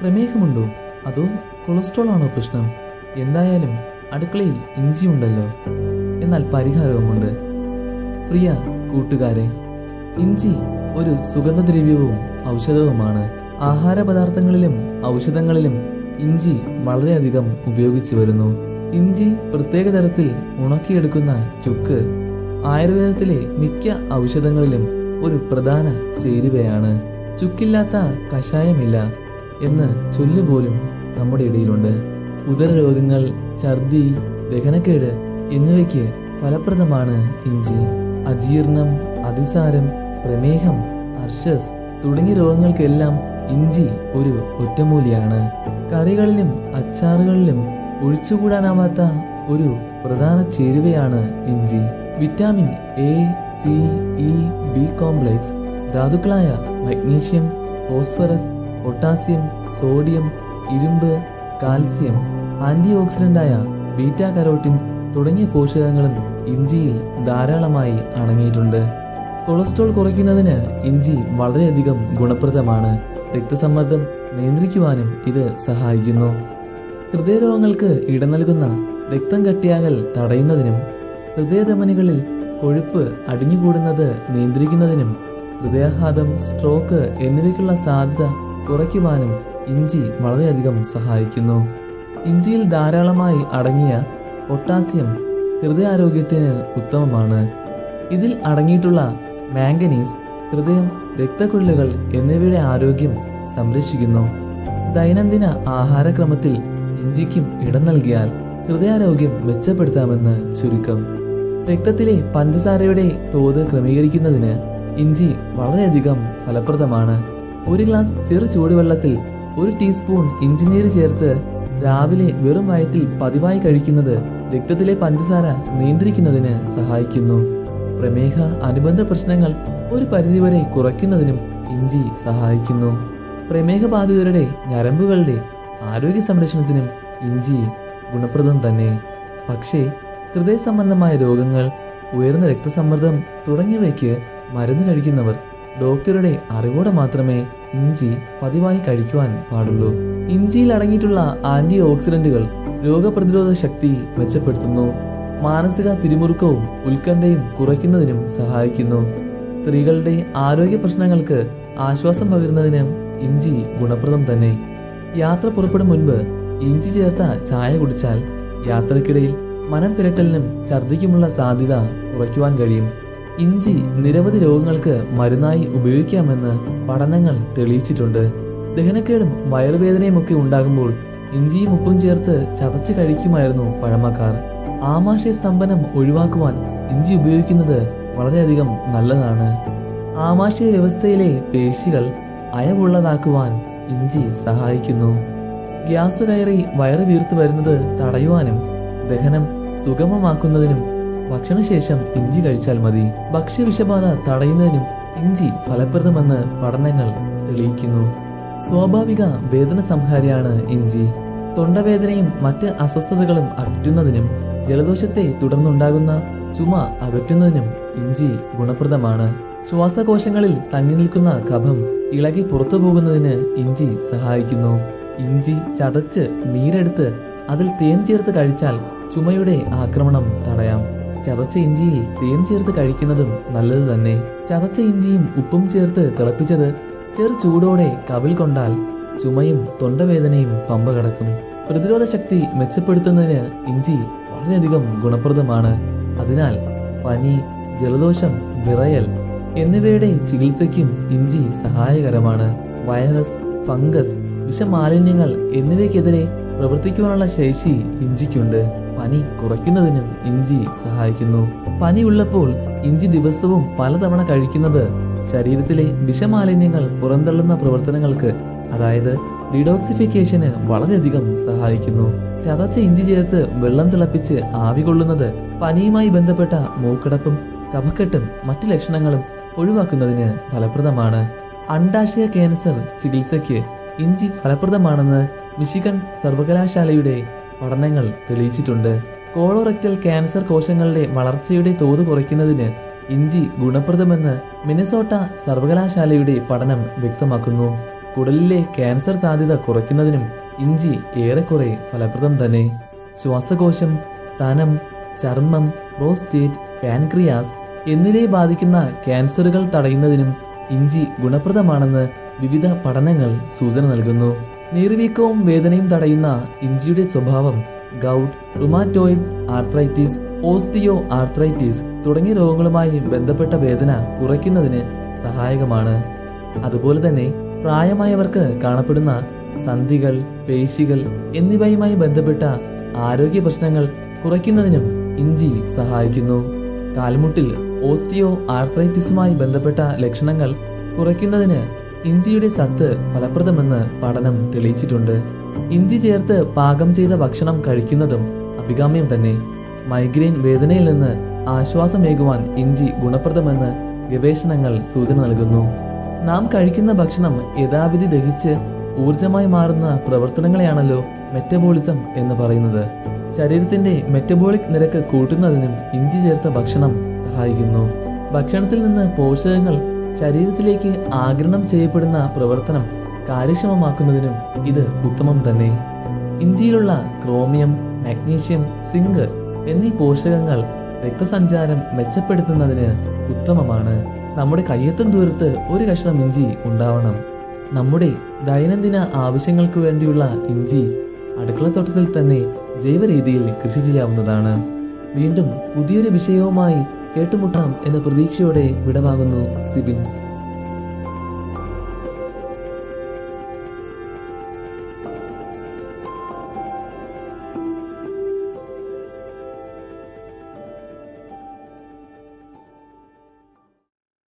പ്രമേഹമുണ്ടോ? അതോ കൊളസ്ട്രോൾ ആണോ പ്രശ്നം? എന്തായാലും അടുക്കളയിൽ ഇഞ്ചിയുണ്ടല്ലോ എന്നാൽ പരിഹാരവുമുണ്ട്. പ്രിയ കൂട്ടുകാരെ ഇഞ്ചി ഒരു സുഗന്ധദ്രവ്യവും ഔഷധവുമാണ്. ആഹാര പദാർത്ഥങ്ങളിലും ഔഷധങ്ങളിലും ഇഞ്ചി വളരെയധികം ഉപയോഗിച്ചു വരുന്നു. ഇഞ്ചി പ്രത്യേക തരത്തിൽ ഉണക്കിയെടുക്കുന്ന ചുക്ക് ആയുർവേദത്തിലെ മിക്ക ഔഷധങ്ങളിലും ഒരു പ്രധാന ചേരുവയാണ്. ചുക്കില്ലാത്ത കഷായമില്ല. എന്ന് ചൊല്ലുപോലും നമ്മുടെ ഇടയിലുണ്ട്. ഉദരരോഗങ്ങൾ ഛർദി ദഹനക്കേട് എന്നിവയ്ക്ക് ഫലപ്രദമാണ് ഇഞ്ചി. അജീർണം അതിസാരം പ്രമേഹം അർഷസ് തുടങ്ങിയ രോഗങ്ങൾക്കെല്ലാം ഇഞ്ചി ഒരു ഒറ്റമൂലിയാണ്. കറികളിലും അച്ചാറുകളിലും ഒഴിച്ചുകൂടാനാവാത്ത ഒരു പ്രധാന ചേരുവയാണ് ഇഞ്ചി. Vitamin A C E B complex ധാതുക്കളായ magnesium phosphorus potassium sodium ഇരുമ്പ് കാൽസ്യം ആന്റി ഓക്സിഡന്റായ ബീറ്റാ കരോട്ടിൻ തുടങ്ങിയ പോഷകങ്ങളും ഇഞ്ചിയിൽ ധാരാളമായി അടങ്ങിയിട്ടുണ്ട്. കൊളസ്ട്രോൾ കുറയ്ക്കുന്നതിന് ഇഞ്ചി വളരെയധികം ഗുണപ്രദമാണ്. രക്തസമ്മർദ്ദം നിയന്ത്രിക്കുവാനും ഇത് സഹായിക്കുന്നു. ഹൃദയരോഗങ്ങൾക്ക് ഇടം നൽകുന്ന രക്തം കട്ടിയാകൽ തടയുന്നതിനും ഹൃദയധമനികളിൽ കൊഴുപ്പ് അടിഞ്ഞുകൂടുന്നത് നിയന്ത്രിക്കുന്നതിനും ഹൃദയാഘാതം സ്ട്രോക്ക് എന്നിവയ്ക്കുള്ള സാധ്യത കുറയ്ക്കുവാനും ഇഞ്ചി വളരെയധികം സഹായിക്കുന്നു. ഇഞ്ചിയിൽ ധാരാളമായി അടങ്ങിയ പൊട്ടാസ്യം ഹൃദയാരോഗ്യത്തിന് ഉത്തമമാണ്. ഇതിൽ അടങ്ങിയിട്ടുള്ള മാംഗനീസ് ഹൃദയം രക്തക്കുഴലുകൾ എന്നിവയുടെ ആരോഗ്യം സംരക്ഷിക്കുന്നു. ദൈനംദിന ആഹാരക്രമത്തിൽ ഇഞ്ചിക്കും ഇടം നൽകിയാൽ ഹൃദയാരോഗ്യം മെച്ചപ്പെടുത്താമെന്ന് ചുരുക്കം. രക്തത്തിലെ പഞ്ചസാരയുടെ തോത് ക്രമീകരിക്കുന്നതിന് ഇഞ്ചി വളരെയധികം ഫലപ്രദമാണ്. ഒരു ഗ്ലാസ് ചെറു ചൂടുവെള്ളത്തിൽ ഒരു ടീസ്പൂൺ ഇഞ്ചിനീര് ചേർത്ത് രാവിലെ വെറും വയറ്റിൽ പതിവായി കഴിക്കുന്നത് രക്തത്തിലെ പഞ്ചസാര നിയന്ത്രിക്കുന്നതിന് സഹായിക്കുന്നു. പ്രമേഹ അനുബന്ധ പ്രശ്നങ്ങൾ ഒരു പരിധിവരെ കുറയ്ക്കുന്നതിനും ഇഞ്ചി സഹായിക്കുന്നു. പ്രമേഹ ബാധിതരുടെ ഞരമ്പുകളുടെ ആരോഗ്യ സംരക്ഷണത്തിനും ഇഞ്ചി ഗുണപ്രദം തന്നെ. പക്ഷേ ഹൃദയ സംബന്ധമായ രോഗങ്ങൾ ഉയർന്ന രക്തസമ്മർദ്ദം തുടങ്ങിയവയ്ക്ക് മരുന്ന് കഴിക്കുന്നവർ ഡോക്ടറുടെ അറിവോടെ മാത്രമേ ഇഞ്ചി പതിവായി കഴിക്കുവാൻ പാടുള്ളൂ. ഇഞ്ചിയിൽ അടങ്ങിയിട്ടുള്ള ആന്റി ഓക്സിഡന്റുകൾ രോഗപ്രതിരോധ ശക്തി മെച്ചപ്പെടുത്തുന്നു. മാനസിക പിരിമുറുക്കവും ഉത്കണ്ഠയും കുറയ്ക്കുന്നതിനും സഹായിക്കുന്നു. സ്ത്രീകളുടെ ആരോഗ്യ പ്രശ്നങ്ങൾക്ക് ആശ്വാസം പകരുന്നതിനും ഇഞ്ചി ഗുണപ്രദം തന്നെ. യാത്ര പുറപ്പെടും മുൻപ് ഇഞ്ചി ചേർത്ത ചായ കുടിച്ചാൽ യാത്രക്കിടയിൽ മനം പിരട്ടലിനും ഛർദിക്കുമുള്ള സാധ്യത കുറയ്ക്കുവാൻ കഴിയും. ഇഞ്ചി നിരവധി രോഗങ്ങൾക്ക് മരുന്നായി ഉപയോഗിക്കാമെന്ന് പഠനങ്ങൾ തെളിയിച്ചിട്ടുണ്ട്. ദഹനക്കേടും വയറുവേദനയും ഒക്കെ ഉണ്ടാകുമ്പോൾ ഇഞ്ചിയും ഉപ്പും ചേർത്ത് ചതച്ച് കഴിക്കുമായിരുന്നു പഴമക്കാർ. ആമാശയ സ്തംഭനം ഒഴിവാക്കുവാൻ ഇഞ്ചി ഉപയോഗിക്കുന്നത് വളരെയധികം നല്ലതാണ്. ആമാശയ വ്യവസ്ഥയിലെ പേശികൾ അയവുള്ളതാക്കുവാൻ ഇഞ്ചി സഹായിക്കുന്നു. ഗ്യാസ് കയറി വയറ് വീർത്ത് വരുന്നത് തടയുവാനും ദഹനം സുഗമമാക്കുന്നതിനും ഭക്ഷണശേഷം ഇഞ്ചി കഴിച്ചാൽ മതി. ഭക്ഷ്യവിഷബാധ തടയുന്നതിനും ഇഞ്ചി ഫലപ്രദമെന്ന് പഠനങ്ങൾ തെളിയിക്കുന്നു. സ്വാഭാവിക വേദന സംഹാരിയാണ് ഇഞ്ചി. തൊണ്ടവേദനയും മറ്റ് അസ്വസ്ഥതകളും അകറ്റുന്നതിനും ജലദോഷത്തെ തുടർന്നുണ്ടാകുന്ന ചുമ അകറ്റുന്നതിനും ഇഞ്ചി ഗുണപ്രദമാണ്. ശ്വാസകോശങ്ങളിൽ തങ്ങി നിൽക്കുന്ന കഫം ഇളകി പുറത്തു പോകുന്നതിന് ഇഞ്ചി സഹായിക്കുന്നു. ഇഞ്ചി ചതച്ച് നീരെടുത്ത് അതിൽ തേൻ ചേർത്ത് കഴിച്ചാൽ ചുമയുടെ ആക്രമണം തടയാം. ചതച്ച ഇഞ്ചിയിൽ തേൻ ചേർത്ത് കഴിക്കുന്നതും നല്ലത് തന്നെ. ചതച്ച ഇഞ്ചിയും ഉപ്പും ചേർത്ത് തിളപ്പിച്ചത് ചെറു ചൂടോടെ കവിൽ കൊണ്ടാൽ ചുമയും തൊണ്ടവേദനയും പമ്പ കടക്കും. പ്രതിരോധ ശക്തി മെച്ചപ്പെടുത്തുന്നതിന് ഇഞ്ചി വളരെയധികം ഗുണപ്രദമാണ്. അതിനാൽ പനി ജലദോഷം വിറയൽ എന്നിവയുടെ ചികിത്സയ്ക്കും ഇഞ്ചി സഹായകരമാണ്. വൈറസ് ഫംഗസ് വിഷമാലിന്യങ്ങൾ എന്നിവയ്ക്കെതിരെ പ്രവർത്തിക്കുവാനുള്ള ശേഷി ഇഞ്ചിക്കുണ്ട്. പനി കുറയ്ക്കുന്നതിനും ഇഞ്ചി സഹായിക്കുന്നു. പനി ഉള്ളപ്പോൾ ഇഞ്ചി ദിവസവും പലതവണ കഴിക്കുന്നത് ശരീരത്തിലെ വിഷമാലിന്യങ്ങൾ പുറന്തള്ളുന്ന പ്രവർത്തനങ്ങൾക്ക് അതായത് ഡിഡോക്സിഫിക്കേഷന് വളരെയധികം സഹായിക്കുന്നു. ചതച്ച ഇഞ്ചി ചേർത്ത് വെള്ളം തിളപ്പിച്ച് ആവി കൊള്ളുന്നത് പനിയുമായി ബന്ധപ്പെട്ട മൂക്കടപ്പും കഫക്കെട്ടും മറ്റു ലക്ഷണങ്ങളും ഒഴിവാക്കുന്നതിന് ഫലപ്രദമാണ്. അണ്ടാശയ ക്യാൻസർ ചികിത്സയ്ക്ക് ഇഞ്ചി ഫലപ്രദമാണെന്ന് മിഷിഗൺ സർവകലാശാലയുടെ പഠനങ്ങൾ തെളിയിച്ചിട്ടുണ്ട്. കോളോറക്ടൽ ക്യാൻസർ കോശങ്ങളുടെ വളർച്ചയുടെ തോത് കുറയ്ക്കുന്നതിന് ഇഞ്ചി ഗുണപ്രദമെന്ന് മിനസോട്ട സർവകലാശാലയുടെ പഠനം വ്യക്തമാക്കുന്നു. കുടലിലെ ക്യാൻസർ സാധ്യത കുറയ്ക്കുന്നതിനും ഇഞ്ചി ഏറെക്കുറെ ഫലപ്രദം തന്നെ. ശ്വാസകോശം സ്തനം ചർമ്മം പ്രോസ്റ്റേറ്റ് പാൻക്രിയാസ് എന്നിവയെ ബാധിക്കുന്ന ക്യാൻസറുകൾ തടയുന്നതിനും ഇഞ്ചി ഗുണപ്രദമാണെന്ന് വിവിധ പഠനങ്ങൾ സൂചന നൽകുന്നു. നീർവീക്കവും വേദനയും തടയുന്ന ഇഞ്ചിയുടെ സ്വഭാവം gout rheumatoid arthritis osteoarthritis തുടങ്ങിയ രോഗങ്ങളുമായി ബന്ധപ്പെട്ട വേദന കുറയ്ക്കുന്നതിന് സഹായകമാണ്. അതുപോലെ തന്നെ പ്രായമായവർക്ക് കാണപ്പെടുന്ന സന്ധികൾ പേശികൾ എന്നിവയുമായി ബന്ധപ്പെട്ട ആരോഗ്യ പ്രശ്നങ്ങൾ കുറയ്ക്കുന്നതിനും ഇഞ്ചി സഹായിക്കുന്നു. കാൽമുട്ടിൽ ഓസ്റ്റിയോ ആർത്രൈറ്റിസുമായി ബന്ധപ്പെട്ട ലക്ഷണങ്ങൾ കുറയ്ക്കുന്നതിന് ഇഞ്ചിയുടെ സത്ത് ഫലപ്രദമെന്ന് പഠനം തെളിയിച്ചിട്ടുണ്ട്. ഇഞ്ചി ചേർത്ത് പാകം ചെയ്ത ഭക്ഷണം കഴിക്കുന്നതും അഭികാമ്യം തന്നെ. മൈഗ്രെയിൻ വേദനയിൽ നിന്ന് ആശ്വാസമേകുവാൻ ഇഞ്ചി ഗുണപ്രദമെന്ന് ഗവേഷണങ്ങൾ സൂചന നൽകുന്നു. നാം കഴിക്കുന്ന ഭക്ഷണം യഥാവിധി ദഹിച്ച് ഊർജമായി മാറുന്ന പ്രവർത്തനങ്ങളെയാണല്ലോ മെറ്റബോളിസം എന്ന് പറയുന്നത്. ശരീരത്തിന്റെ മെറ്റബോളിക് നിരക്ക് കൂട്ടുന്നതിനും ഇഞ്ചി ചേർത്ത ഭക്ഷണം സഹായിക്കുന്നു. ഭക്ഷണത്തിൽ നിന്ന് പോഷകങ്ങൾ ശരീരത്തിലേക്ക് ആഗിരണം ചെയ്യപ്പെടുന്ന പ്രവർത്തനം കാര്യക്ഷമമാക്കുന്നതിനും ഇത് ഉത്തമം തന്നെ. ഇഞ്ചിയിലുള്ള ക്രോമിയം മാഗ്നീഷ്യം സിങ്ക് എന്നീ പോഷകങ്ങൾ രക്തസഞ്ചാരം മെച്ചപ്പെടുത്തുന്നതിന് ഉത്തമമാണ്. നമ്മുടെ കയ്യെത്തും ദൂരത്ത് ഒരു കഷ്ണം ഇഞ്ചി ഉണ്ടാവണം. നമ്മുടെ ദൈനംദിന ആവശ്യങ്ങൾക്ക് വേണ്ടിയുള്ള ഇഞ്ചി അടുക്കളത്തോട്ടത്തിൽ തന്നെ ജൈവ രീതിയിൽ കൃഷി ചെയ്യാവുന്നതാണ്. വീണ്ടും പുതിയൊരു വിഷയവുമായി കേട്ടുമുട്ടാം എന്ന പ്രതീക്ഷയോടെ വിടവാകുന്നു സിബിൻ.